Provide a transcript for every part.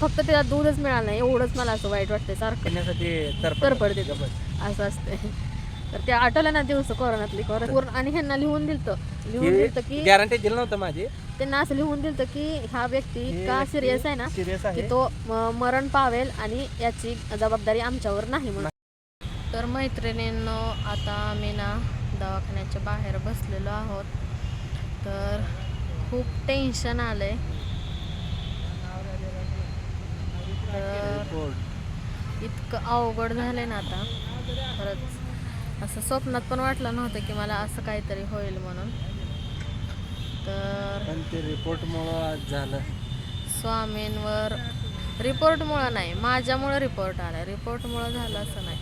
फक्त त्याला दूधच मिळालं नाही एवढंच मला असं वाईट वाटतंय सारखं. तर तर पडते असं असते तर ते आठवलं ना दिवस कोरोनातली कोरोना आणि ह्यांना लिहून दिलतं. लिहून दिलतं की गॅरंटी दिलं नव्हतं माझी. त्यांना असं लिहून दिलतं की हा व्यक्ती इतका सिरियस आहे ना सिरियस की आहे? तो मरण पावेल आणि याची जबाबदारी आमच्यावर नाही म्हणून. तर मैत्रिणींनो आता आम्ही ना दवाखान्याच्या बाहेर बसलेलो आहोत. तर खूप टेन्शन आलंय. तर रिपोर्ट. इतकं अवघड झालंय ना आता. खरंच असं स्वप्नात पण वाटलं नव्हतं की मला असं काहीतरी होईल म्हणून. तर पण ते रिपोर्टमुळं आज झालं. स्वामींवर रिपोर्टमुळं नाही माझ्यामुळं रिपोर्ट आला. रिपोर्टमुळं झालं असं नाही.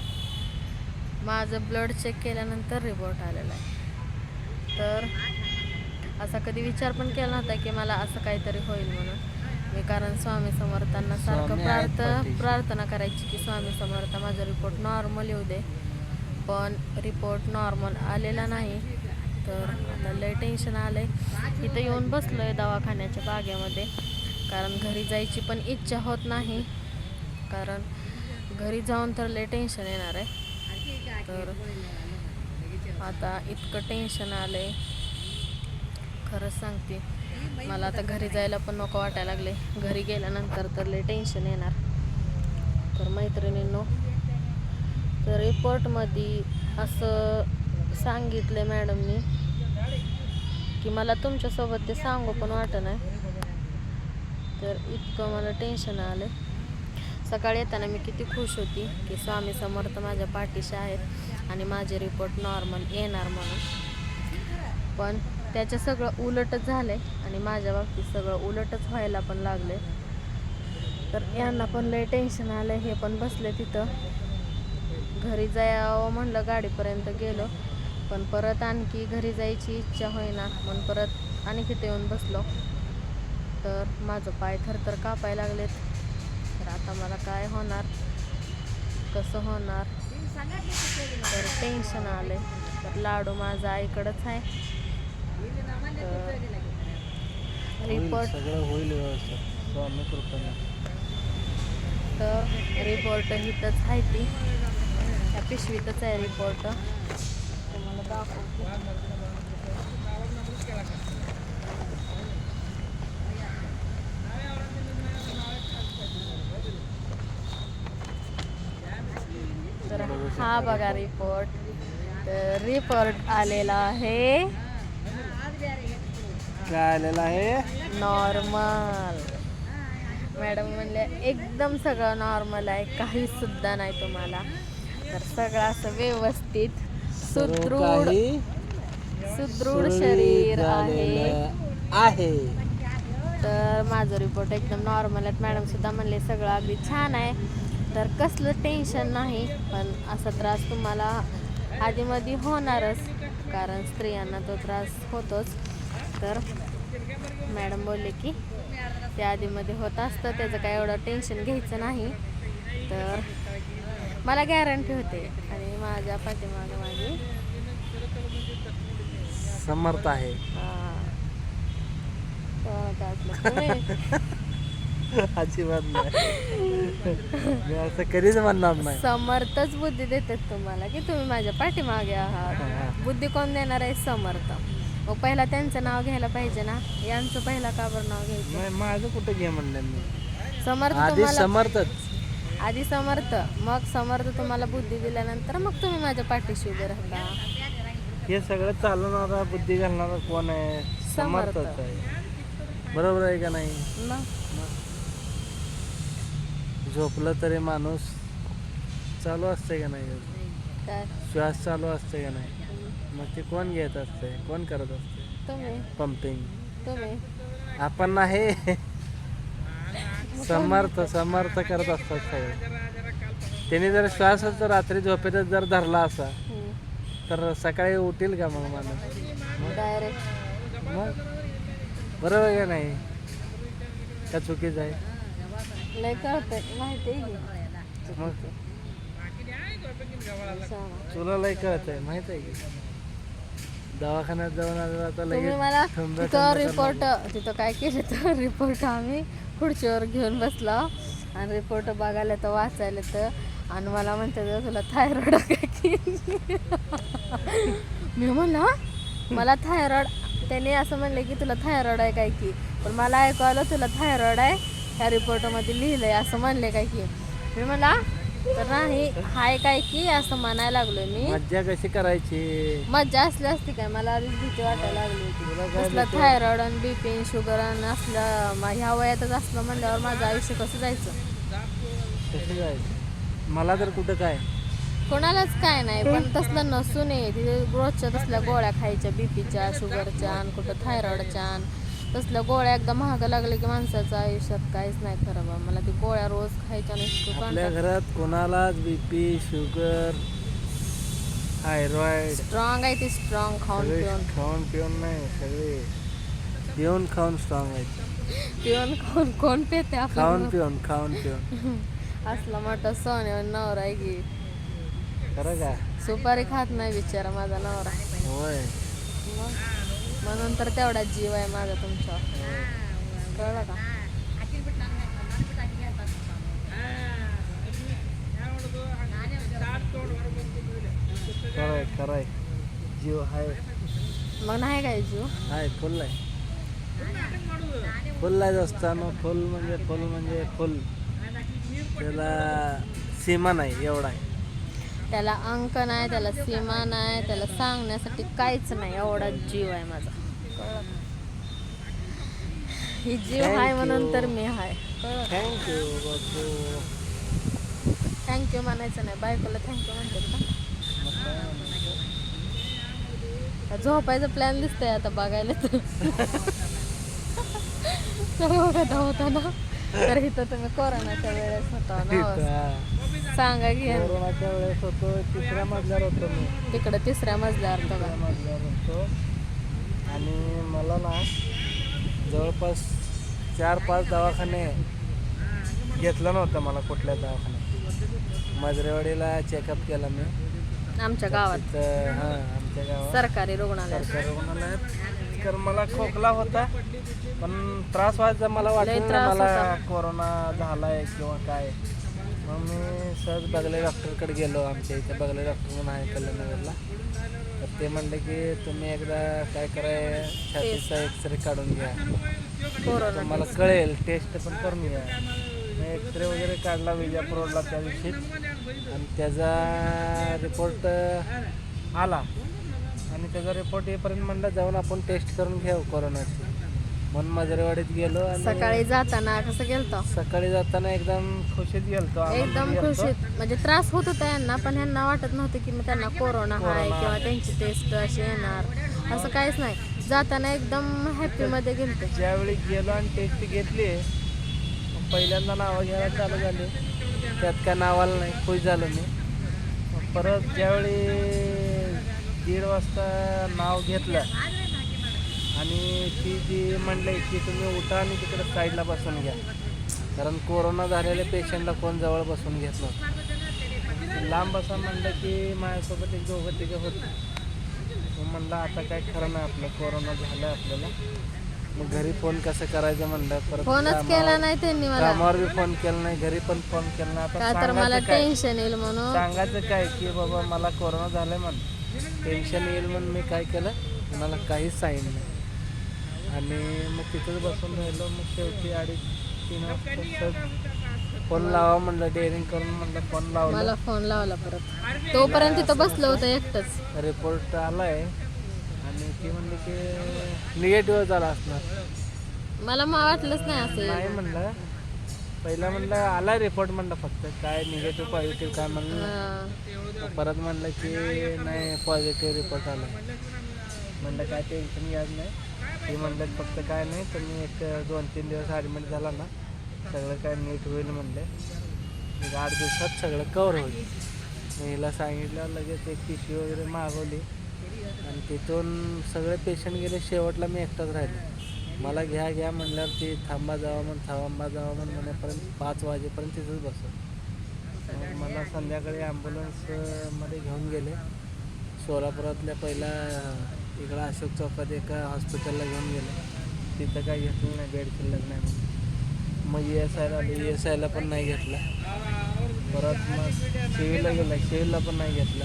माझं ब्लड चेक केल्यानंतर रिपोर्ट आलेला आहे. तर असा कधी विचार पण केला नव्हता की मला असं काहीतरी होईल म्हणून. मी कारण स्वामी समर्थांना सारखं प्रार्थ. प्रार्थना करायची की स्वामी समर्थ माझा रिपोर्ट नॉर्मल येऊ दे. पण रिपोर्ट नॉर्मल आलेला नाही. तर आता लय टेन्शन आलंय. इथं येऊन बसलोय दवाखान्याच्या बागेमध्ये. कारण घरी जायची पण इच्छा होत नाही. कारण घरी जाऊन तर लय टेन्शन येणार आहे. तर आता इतकं टेन्शन आलंय. खरंच सांगते. मला आता घरी जायला पण नको वाटायला लागले घरी गेल्यानंतर तर लय टेन्शन येणार. तर मैत्रिणींनो तर रिपोर्टमध्ये असं सांगितलं मॅडमनी की मला तुमच्यासोबत ते सांगू पण वाटत नाही. तर इतकं मला टेन्शन आलं सकाळी येताना मी किती खुश होती की स्वामी समर्थ माझ्या पाठीशी आहेत आणि माझे रिपोर्ट नॉर्मल येणार म्हणून. पण त्याच्या सगळं उलटच झालंय आणि माझ्या बाबतीत सगळं उलटच व्हायला पण लागले तर यांना पण लय टेन्शन आलं हे पण बसले तिथं. घरी जायावं म्हणलं गाडीपर्यंत गेलो. पण परत आणखी घरी जायची इच्छा होईना म्हणून परत आणि तिथे येऊन बसलो. तर माझं पाय थरथर कापायला लागलेत. तर आता मला काय होणार? कसं होणार? तर टेन्शन आले तर लाडू माझा आईकडंच आहे. रिपोर्ट सगळं होईल व्यवस्थित. स्वामी कृपेने तर रिपोर्ट इथंच आहे ती. त्या पिशवीतच आहे रिपोर्ट तुम्हाला दाखवते. तर हा बघा रिपोर्ट तर रिपोर्ट आलेला आहे. काय आलेलं आहे. नॉर्मल. मॅडम म्हणले एकदम सगळं नॉर्मल आहे काही सुद्धा नाही तुम्हाला. तर सगळं असं व्यवस्थित सुदृढ काही सुदृढ शरीर आहे. झालेलं आहे. तर माझं रिपोर्ट एकदम नॉर्मल आहेत. मॅडम सुद्धा म्हणले सगळं अगदी छान आहे. तर कसलं टेन्शन नाही पण असा त्रास तुम्हाला आधीमध्ये होणारच. कारण स्त्रियांना तो त्रास होतोच. तर मॅडम बोलले की ते आधीमध्ये होत असतं त्याचं काय एवढं टेन्शन घ्यायचं नाही. तर मला गॅरंटी होते. आणि माझ्या पाठीमागं माझी समर्थ आहे. हा. अजिबात नाही. मी असं कधीच म्हणणार नाही. समर्थच बुद्धी देतात तुम्हाला की तुम्ही माझ्या पाठीमागे. आहात. बुद्धी कोण देणार आहे? समर्थ. मग पहिला त्यांचं नाव घ्यायला पाहिजे ना? यांचं पहिला का बरं नाव घ्यायचं? नाही माझं कुठं घे म्हणलं मी? समर्थ आधी तुम्हाला समर्थच. आधी समर्थ. मग समर्थ तुम्हाला बुद्धी दिल्यानंतर मग तुम्ही माझ्या पाठीशी उभे राहता. हे सगळं चालवणारा बुद्धी घालणारा कोण आहे? समर्थ. समर्थच आहे. बरोबर आहे का नाही? मग? झोपलं तरी माणूस चालू असते का नाही? काय? श्वास चालू असते का नाही? मग ते कोण घेत असते कोण करत असते तुम्ही. पंपिंग तुम्ही. आपण नाही. समर्थ समर्थ करत असतात सगळे. त्याने जर श्वास जर रात्री झोपेतच जर धरला असा तर सकाळी उठील का मग माणूस? डायरेक्ट मग? बरोबर आहे का नाही? का चुकीचं आहे? लय कळतंय. माहिती आहे की. मग? सांगा. तुला लय कळत आहे माहीत आहे की? दवाखान्यात जाऊन आलो आता तुम्ही मला थंब- तिथं थंब- रिपोर्ट तिथं काय केलं तर रिपोर्ट आम्ही खुर्चीवर घेऊन बसलो. आणि रिपोर्ट बघायला तर वाचायला तर आणि मला म्हणते तुला थायरॉइड आहे की मी म्हणलं "हा?" मला थायरॉइड त्याने असं म्हणले की तुला थायरॉइड आहे काय की? पण मला ऐकू आलं तुला थायरॉइड आहे? ह्या रिपोर्टमध्ये लिहिलंय असं म्हणले काय की. मी म्हणला तर नाही हाय काय की असं म्हणायला लागलोय मी. मज्जा कशी करायची? मज्जा असली असती काय? मला आधीच भीती वाटायला लागली तुला होती काय कसलं भीती? थायरॉइड आणि बीपी शुगर आणि असलं मा- ह्या वयातच असलं म्हणल्यावर माझं आयुष्य कसं जायचं? कशी जायची? मला तर कुठं काय? कोणालाच काय नाही पण तसलं नसून तिथे रोजच्या तसल्या गोळ्या खायच्या बीपीच्या शुगरच्या आणि कुठं थायरॉइडच्या आणि तसल्या गोळ्या एकदा महाग लागल्या की माणसाचं आयुष्यात काहीच नाही खरं बा. मला ती गोळ्या रोज खायच्या नाही घरात कोणालाच बीपी शुगर थायरॉइड स्ट्रॉंग आहे ती स्ट्रॉंग खाऊन सगळे पिऊन. खाऊन पिऊन नाही सगळे पिऊन खाऊन स्ट्रॉंग आहेत. पिऊन खाऊन कोण पेते खाऊन आपलं पिऊन खाऊन पिऊन. असला मोठा सण आहे नवरा आहे की. खरं का? सुपारी खात नाही बिचारा माझा नवरा. होय. मग? म्हणून तर तेवढा जीव आहे माझा तुमच्यावर. कळलं का? खरंय खरंय. जीव आहे मग नाही काय जीव? आहे फुल आहे. फुल आहे असताना फुल म्हणजे फुल म्हणजे फुल. त्याला सीमा नाही एवढा आहे. त्याला अंक नाही त्याला सीमा नाही त्याला सांगण्यासाठी काहीच नाही. एवढा जीव आहे माझा? ही जीव आहे म्हणून. तर मी कळलं थँक्यू म्हणायचं नाही. बायकोला थँक्यू म्हणतात का झोपायचं प्लॅन दिसतंय आता बघायला तर. तर बघा होता ना. तर इथं तुम्ही कोरोनाच्या वेळेस होता ना. सांगा की. कोरोनाच्या वेळेस होतो तिसऱ्या मजल्यावर होतो मी. तिकडं तिसऱ्या मजल्यावर तिसऱ्या बघा मजल्यावर होतो. आणि मला ना जवळपास चार पाच दवाखाने घेतलं नव्हतं मला कुठल्या दवाखान्यात. मजरेवाडीला चेकअप केला मी. आमच्या गावात. तिथं हां आमच्या गावात. सरकारी रुग्णालय सरकारी रुग्णालयात. तर मला खोकला होता पण त्रास व्हायचा मला वाटलं त्रास मला होता. कोरोना झालाय किंवा काय. मग मी सहज बगले डॉक्टरकडे गेलो आमच्या इथे. बगले डॉक्टर म्हणून आहे कल्याणनगरला. तर ते म्हणले की तुम्ही एकदा काय कराय छातीचा एक्सरे काढून घ्या. कोरोना. तुम्हाला कळेल टेस्ट पण करून घ्या. मी एक्सरे वगैरे काढला विजापूर रोडला त्या दिवशी. आणि त्याचा रिपोर्ट आला. आणि त्याचा रिपोर्ट येईपर्यंत म्हणलं जाऊन आपण टेस्ट करून घेऊ कोरोनाची. म्हणून मजरेवाडीत गेलो आणि सकाळी जाताना कसं गेलतो? सकाळी जाताना एकदम खुशीत गेलतो आनंदात एकदम गेलतो. खुशीत. म्हणजे त्रास होत होता यांना पण ह्यांना वाटत नव्हतं की मी त्यांना कोरोना आहे किंवा त्यांची टेस्ट अशी येणार. असं काहीच नाही. जाताना एकदम हॅपी मध्ये गेलते. ज्यावेळी गेलो आणि टेस्ट घेतली मग पहिल्यांदा नावं घ्यायला चालू झाली. त्यात काय नावाला नाही खुश झालो मी. मग परत ज्यावेळी दीड वाजता नाव घेतलं आणि ती जी म्हणले की तुम्ही उठा आणि तिकडे साईडला बसून घ्या. कारण कोरोना झालेल्या पेशंटला कोण जवळ बसून घेत नव्हतं. लांब बसा म्हणलं की माझ्यासोबत एक दोघं तिघं होते. म्हणलं आता काय खरं नाही आपलं कोरोना झालं आपल्याला. मग घरी फोन कसं करायचं म्हणलं परत फोनच केला नाही त्यांनी मला. कामावर बी फोन केला नाही घरी पण फोन केला नाही. आता तर मला सांगायचं काय? टेन्शन येईल म्हणून. सांगायचं काय की बाबा मला कोरोना झालाय म्हण टेन्शन येईल म्हणून मी काय केलं? मला काहीच सांगितलं नाही. आणि मग तिथंच बसून राहिलो. मग शेवटी अडीच तीन वाजता फोन लावा म्हणलं डेअरिंग करून म्हणलं फोन लावला. मला फोन लावला परत. तोपर्यंत तिथं बसलं होतं एकटंच. रिपोर्ट आलाय. आणि ती म्हणली की निगेटिव्ह झाला असणार. मला मा वाटलंच नाही असं. नाही म्हणलं. पहिला म्हणलं आला रिपोर्ट म्हणलं फक्त. काय निगेटिव्ह पॉझिटिव्ह काय म्हणलं हा. परत म्हणलं की नाही पॉझिटिव्ह रिपोर्ट आला. म्हणलं काय टेन्शन घ्यायचं नाही. ते म्हणलं फक्त काय नाही तर मी एक दोन तीन दिवस ॲडमिट झाला ना सगळं काय नीट होईल म्हणले. एक आठ दिवसात सगळं कवर होईल. मी हिला सांगितलं लगेच एक पिशवी वगैरे मागवली. आणि तिथून सगळे पेशंट गेले शेवटला मी एकटाच राहिलो. मला घ्या घ्या म्हणल्यावर ती थांबा जावा म्हण थांबा जावा म्हण म्हणेपर्यंत पाच वाजेपर्यंत तिथंच बसलो. मला संध्याकाळी ॲम्ब्युलन्समध्ये घेऊन गेले. सोलापुरातल्या पहिला इकडं अशोक चौकात एका हॉस्पिटलला घेऊन गेले. तिथं काय घेतलं नाही बेड शिल्लक नाही म्हणून. मग ई एस आयला आलो. एस आयला पण नाही घेतला. परत मग सिव्हिलला गेला. सिव्हिलला पण नाही घेतला.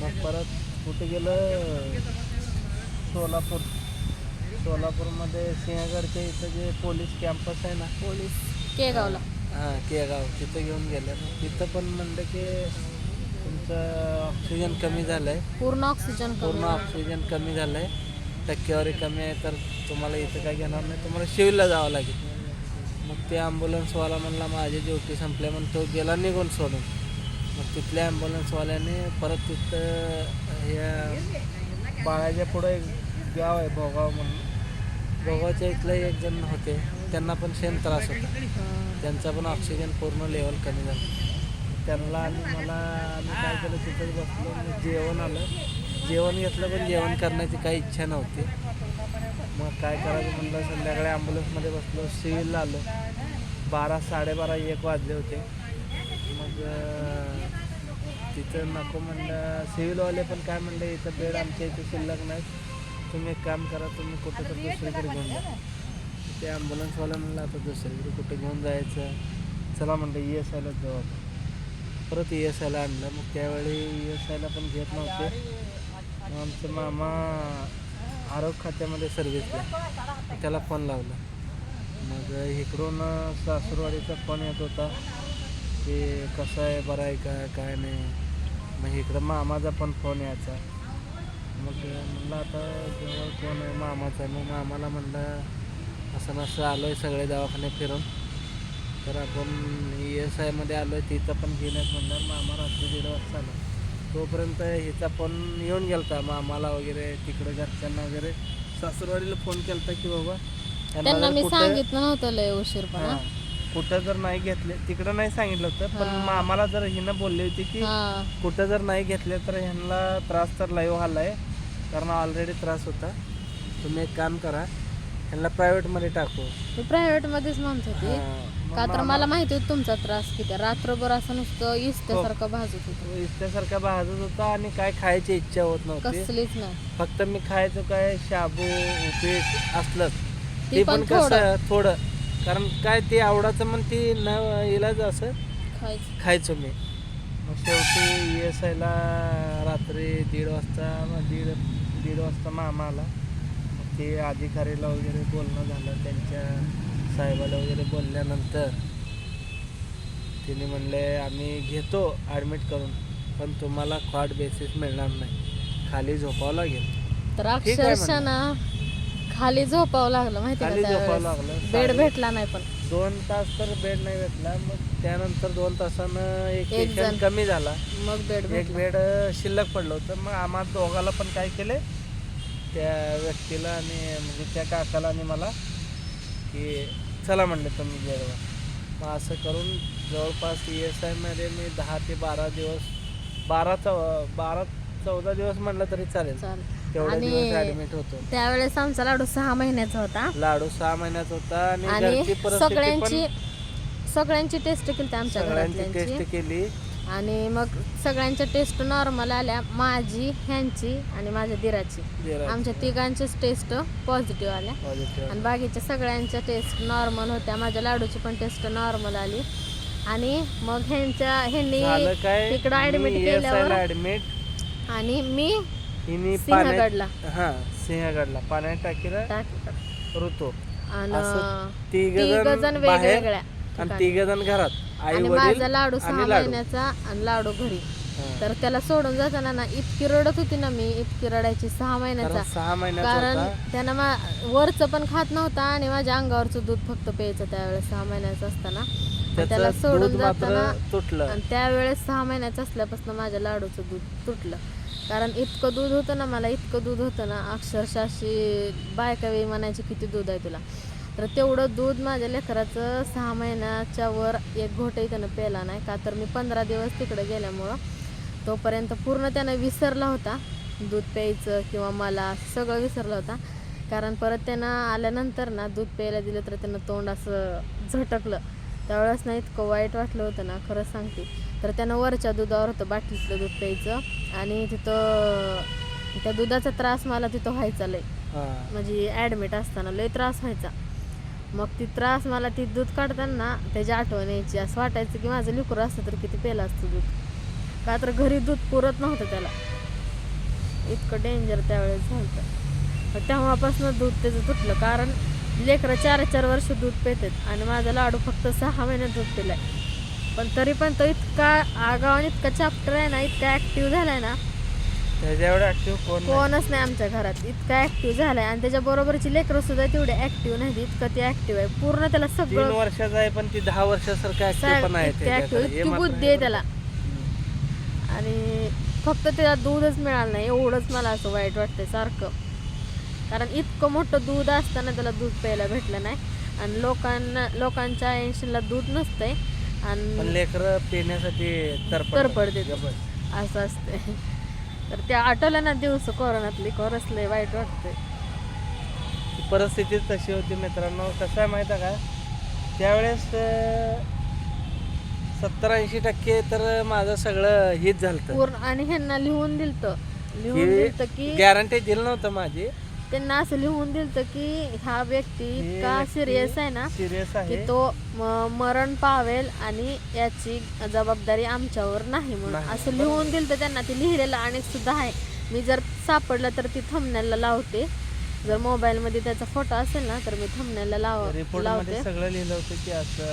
मग परत कुठे गेलं? सोलापूर. सोलापूरमध्ये सिंहगडच्या इथं जे पोलीस कॅम्पस आहे ना? पोलीस. केगावला. हां केगाव. तिथं घेऊन गेले. तिथं पण म्हणलं की ऑक्सिजन कमी झालं आहे पूर्ण ऑक्सिजन पूर्ण ऑक्सिजन कमी झालं आहे टक्केवारी कमी आहे तर तुम्हाला इथं काय घेणार नाही. तुम्हाला शिवला जावं लागेल. मग ते ॲम्ब्युलन्सवाला म्हणला माझी ड्युटी संपल्या म्हणून तो गेला निघून सोडून. मग तिथल्या ॲम्ब्युलन्सवाल्याने परत तिथं या बाळाच्या पुढं एक गाव आहे भोगाव म्हणून. भोगावच्या इथलं एक जण होते. त्यांना पण सेम त्रास होता. त्यांचा पण ऑक्सिजन पूर्ण लेवल कमी झाला. त्यांना आणि मला आम्ही काय केलं तिथंच बसलो आणि जेवण आलं. जेवण घेतलं पण जेवण करण्याची काही इच्छा नव्हती. मग काय करायचं म्हणलं संध्याकाळी ॲम्ब्युलन्समध्ये बसलो सिव्हिलला आलो. बारा साडेबारा एक वाजले होते. मग तिथं नको म्हणलं सिव्हिलवाले पण काय म्हणले इथं बेड आमच्या इथे शिल्लक नाही. तुम्ही एक काम करा तुम्ही कुठं तर दुसरीकडे घेऊन जा. ते ॲम्ब्युलन्सवाला म्हणलं आता दुसरीकडे कुठे घेऊन जायचं? चला म्हणलं येस एस आयला जाऊ आपण परत ई एस आयला आणलं. मग त्यावेळी ई एस आयला पण घेत नव्हते. आमचं मामा आरोग्य खात्यामध्ये सर्व्हिसला त्याला फोन लावला. मग इकडून सासूरवाडीचा फोन येत होता की कसं आहे बरं आहे का काय नाही. मग इकडं मामाचा पण फोन यायचा. मग म्हणलं आता जवळ कोण आहे मामाचा मग मामाला म्हणलं असं नसं आलो आहे सगळे दवाखाने फिरून. तर आपण ई एस आयमध्ये आलो आहे तिथं पण घेण्यात म्हणलं मामा रात्री दीड वाजता आला. तोपर्यंत हिचा फोन येऊन गेलता मामाला वगैरे तिकडे घरच्यांना वगैरे. सासूरवाडीला फोन केलता की बाबा यांना त्यांना मी कुठं- सांगितलं नव्हतं लय उशीरपणा हां, कुठं जर नाही घेतले तिकडं नाही सांगितलं होतं पण मामाला जर हिनं बोलली होती की कुठं जर नाही घेतले तर ह्यांना त्रास तर लाईव्ह आला आहे कारण ऑलरेडी त्रास होता. तुम्ही एक काम करा ह्यांना प्रायव्हेटमध्ये टाकू. मी प्रायव्हेट मध्येच म्हणत होती. का तर मला माहिती होतं तुमचा त्रास किती. रात्रभर असं नुसतं इस्त्यासारखं भाजत होतं. इतक्यासारखा भाजत होता आणि काय खायची इच्छा होत नव्हती. कसलीच नाही. फक्त मी खायचो काय शाबू उपीट असलंच. ती पण पण कसं थोडं. कारण काय ते आवडाचं मग ती न इलाज असं खायचं. खायचो मी. मग शेवटी एस आयला रात्री दीड वाजता मग दीड दीड वाजता मामा आला. मग ते अधिकारीला वगैरे बोलणं झालं त्यांच्या साहेबाला वगैरे बोलल्यानंतर तिने म्हणले आम्ही घेतो ॲडमिट करून पण तुम्हाला कॉट बेसिस मिळणार नाही. खाली झोपावं लागेल. तर अक्षरशः ना खाली झोपावं लागलं माहिती खाली झोपावं लागलं. बेड भेटला नाही पण. दोन तास तर बेड नाही भेटला. मग त्यानंतर दोन तासानं एक एक जण. कमी झाला. मग बेड एक बेड शिल्लक पडलं होतं. मग आम्हा दोघाला पण काय केले? त्या व्यक्तीला आणि म्हणजे त्या काकाला आणि मला की चला म्हणले तुम्ही बेडवर मग असं करून जवळपास ई एस आयमध्ये मी दहा ते बारा दिवस बारा चौ बारा चौदा दिवस म्हणलं तरी चालेल. आणि दिवस ॲडमिट होतो. त्यावेळेस आमचा लाडू सहा महिन्याचा होता. लाडू सहा महिन्यात होता आणि आणि घरची परिस्थिती सगळ्यांची सगळ्यांची टेस्ट केली आमच्या सगळ्यांची घरातल्यांची. टेस्ट केली. आणि मग सगळ्यांच्या टेस्ट नॉर्मल आल्या. माझी ह्यांची आणि माझ्या दिराची. दिराची. आमच्या तिघांच्याच टेस्ट पॉझिटिव्ह आल्या. आणि बाकीच्या सगळ्यांच्या टेस्ट नॉर्मल होत्या. माझ्या लाडूची पण टेस्ट नॉर्मल आली. आणि मग ह्यांच्या ह्यांनी झालं काय? तिकडं ऍडमिट मी केल्यावर ऍडमिट आणि मी हिनी सिंहगडला. हा सिंहगडला. पाण्यात टाकीला टाक- ऋतू. आणि तिघ जण बाहेर वेगवेगळ्या. आणि ठिकाणी. तिघ जण घरात आई आणि वडील माझा लाडू सहा आणि लाडू. महिन्याचा आणि लाडू घरी. हा. तर त्याला सोडून जाताना ना इतकी रडत होती ना मी इतकी रडायची सहा महिन्याचा. कारण सहा महिन्याचा कारण होता. त्यानं मा वरचं पण खात नव्हता आणि माझ्या अंगावरचं दूध फक्त प्यायचं त्यावेळेस सहा महिन्याचं असताना. आणि त्याला त्याचं सोडून मात्र जाताना तुटलं. आणि त्यावेळेस सहा महिन्याचं असल्यापासून माझ्या लाडूचं दूध तुटलं. कारण इतकं दूध होतं ना मला इतकं दूध होतं ना अक्षरशः अशी बायका वेळी म्हणायची किती दूध आहे तुला? तर तेवढं दूध माझ्या लेकराचं सहा महिन्याच्या वर एक घोटही त्यानं प्यायला नाही का? तर मी पंधरा दिवस तिकडे गेल्यामुळं तोपर्यंत पूर्ण त्यानं विसरला होता दूध प्यायचं किंवा मला सगळं विसरला होता. कारण परत त्यानं आल्यानंतर ना दूध प्यायला दिलं तर त्यानं तोंड असं झटकलं. त्यावेळेस ना इतकं वाईट वाटलं होतं ना खरंच सांगते. तर त्यानं वरच्या दुधावर होतं बाटलीतलं दूध प्यायचं आणि तिथं त्या दुधाचा त्रास मला तिथं व्हायचा लय. म्हणजे ॲडमिट असताना लय त्रास व्हायचा. मग ती त्रास मला ती दूध काढताना त्याची आठवण यायची. असं वाटायचं की माझं लिकूर असतं तर किती पेलं असतं दूध. का तर घरी दूध पुरत नव्हतं त्याला. इतकं डेंजर त्यावेळेस झालं मग तेव्हापासून दूध त्याचं तुटलं. कारण लेकरं चार चार वर्ष दूध पितात आणि माझा लाडू फक्त सहा महिने दूध पिलाय. पण तरी पण तो इतका आगाव आणि इतका चॅप्टर आहे ना इतका ॲक्टिव्ह झालाय ना त्याच्या एवढं ऍक्टिव्ह कोण नाही. कोणच नाही आमच्या घरात. इतका ऍक्टिव्ह झालाय. आणि त्याच्या बरोबरची लेकरं सुद्धा तेवढे ऍक्टिव्ह नाही इतकं ती ऍक्टिव्ह आहे. पूर्ण त्याला तीन सगळं वर्षाचा आहे पण ती दहा वर्षासारखं ऍक्टिव्ह पण आहे इतकी ऍक्टिव्ह त्याच्याकडे. हे इतकी मात्र बुद्धी आहे त्याला. आणि फक्त त्याला दूधच मिळालं नाही. एवढंच मला असं वाईट वाटतंय सारखं. कारण इतकं मोठं दूध असताना त्याला दूध प्यायला भेटलं नाही. आणि लोकांना लोकांच्या ऐंशीला दूध नसतंय. पण आणि लेकरं पिण्यासाठी तरपड तरपड देतात. असं असते तर ते आठवलं ना दिवस कोरोनातली लय वाईट वाटतंय. परिस्थिती तशी होती मित्रांनो. कसं आहे माहिती आहे का? त्यावेळेस सत्तर ऐंशी टक्के तर माझं सगळं हीच झालं पूर्ण आणि ह्यांना लिहून दिलतं. लिहून दिलतं की गॅरंटी दिलं नव्हतं माझी. त्यांना असं लिहून दिलतं की हा व्यक्ती इतका सिरियस आहे ना सिरियस की आहे तो म- मरण पावेल आणि याची जबाबदारी आमच्यावर नाही म्हणून. असं लिहून दिलं तर त्यांना. ते लिहिलेलं आणि सुद्धा आहे. मी जर सापडलं तर ती थंबनेलला लावते. जर मोबाईलमध्ये त्याचा फोटो असेल ना तर मी थंबनेलला लाव लावते मध्ये सगळं लिहिलं होतं की असं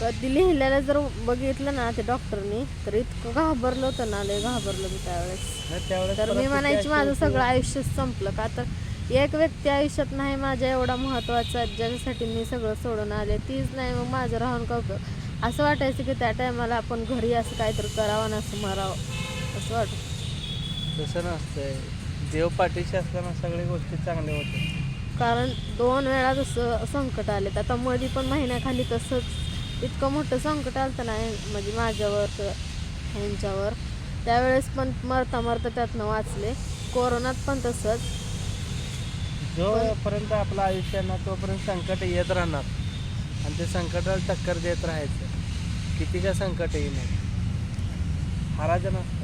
कधी लिहिलेलं जर बघितलं ना ते डॉक्टरनी तर इतकं घाबरलं होतं ना लय घाबरलं मी त्यावेळेस. तर मी म्हणायची माझं. सगळं आयुष्य संपलं का? तर एक व्यक्ती आयुष्यात नाही माझ्या एवढा महत्त्वाचा ज्याच्यासाठी मी सगळं सोडून आले. तीच नाही मग माझं राहून का असं वाटायचं की त्या टायमाला आपण घरी असं काहीतरी करावं ना असं मरावं. असं वाटत. तसं नसतंय. देव पाठीशी असताना सगळ्या गोष्टी चांगल्या होत्या. कारण दोन वेळा जसं संकट आले आता मध्ये पण महिन्याखाली तसंच. इतकं मोठं संकट आलं ना म्हणजे माझ्यावर किंवा ह्यांच्यावर. त्यावेळेस पण मरता मरता त्यातनं वाचले. कोरोनात पण तसंच. जोपर्यंत आपलं आयुष्य आहे ना तोपर्यंत संकट येत राहणार. आणि ते संकटाला टक्कर देत राहायचं. किती का संकट येईल हाराचं नसतं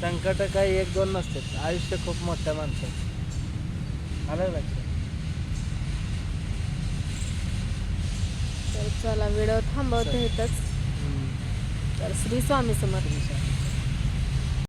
संकट काही एक दोन नसतात. आयुष्य खूप मोठ्या माणसाचं. आलं लक्षात? तर चला व्हिडिओ थांबवते इथंच. हम्म. तर श्री स्वामी समर्थ.